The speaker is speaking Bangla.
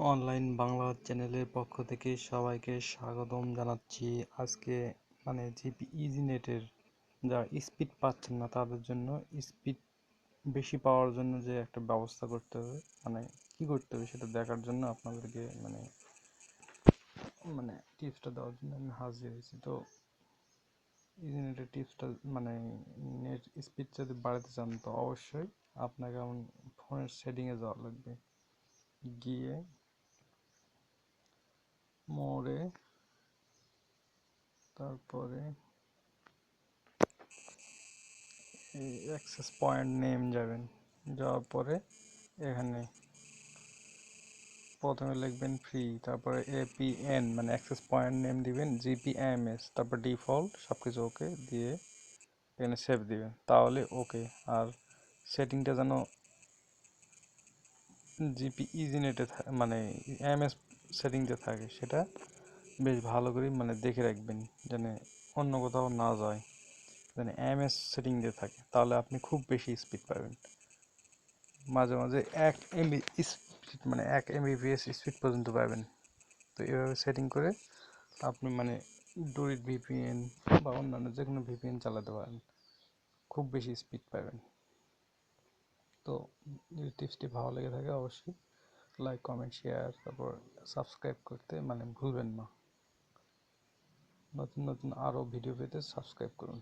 অনলাইন বাংলা চ্যানেলের পক্ষ থেকে সবাইকে স্বাগতম জানাচ্ছি। আজকে মানে জিপি ইজি নেটের যারা স্পিড পাচ্ছেন না তাদের জন্য স্পিড বেশি পাওয়ার জন্য যে একটা ব্যবস্থা করতে হবে মানে কি করতে হবে সেটা দেখার জন্য আপনাদেরকে মানে মানে টিপসটা দেওয়ার জন্য আমি হাজির হয়েছি। তো ইজি নেটের টিপসটা মানে নেট স্পিড যদি বাড়াতে চান তো অবশ্যই আপনাকে ফোনের সেটিংয়ে যাওয়া লাগবে। গিয়ে মোড়ে, তারপরে অ্যাক্সেস পয়েন্ট নেম যাবেন। যাওয়ার পরে এখানে প্রথমে লিখবেন ফ্রি তারপরে এপিএন মানে অ্যাক্সেস পয়েন্ট নেম দিবেন জিপিএমএস তারপর ডিফল্ট সব কিছু ওকে দিয়ে এখানে সেভ দিবেন। তাহলে ওকে আর সেটিংটা যেন জিপি ইজি নেটে মানে এমএস সেটিংতে থাকে, সেটা বেশ ভালো করে মানে দেখে রাখবেন যেন অন্য কোথাও না যায়, যেন এমএস সেটিং দিয়ে থাকে, তাহলে আপনি খুব বেশি স্পিড পাবেন। মাঝে মাঝে এক এমবি স্পিড মানে এক এমবিপিএস স্পিড পর্যন্ত পাবেন। তো এভাবে সেটিং করে আপনি মানে ডোরিট ভিপিএন বা অন্যান্য যে কোনো ভিপিএন চালাতে পারেন, খুব বেশি স্পিড পাবেন। তো টিপসটি ভালো লেগে থাকে, অবশ্যই লাইক কমেন্ট শেয়ার তারপর সাবস্ক্রাইব করতে মানে ভুলবেন না। নতুন নতুন আরও ভিডিও পেতে সাবস্ক্রাইব করুন।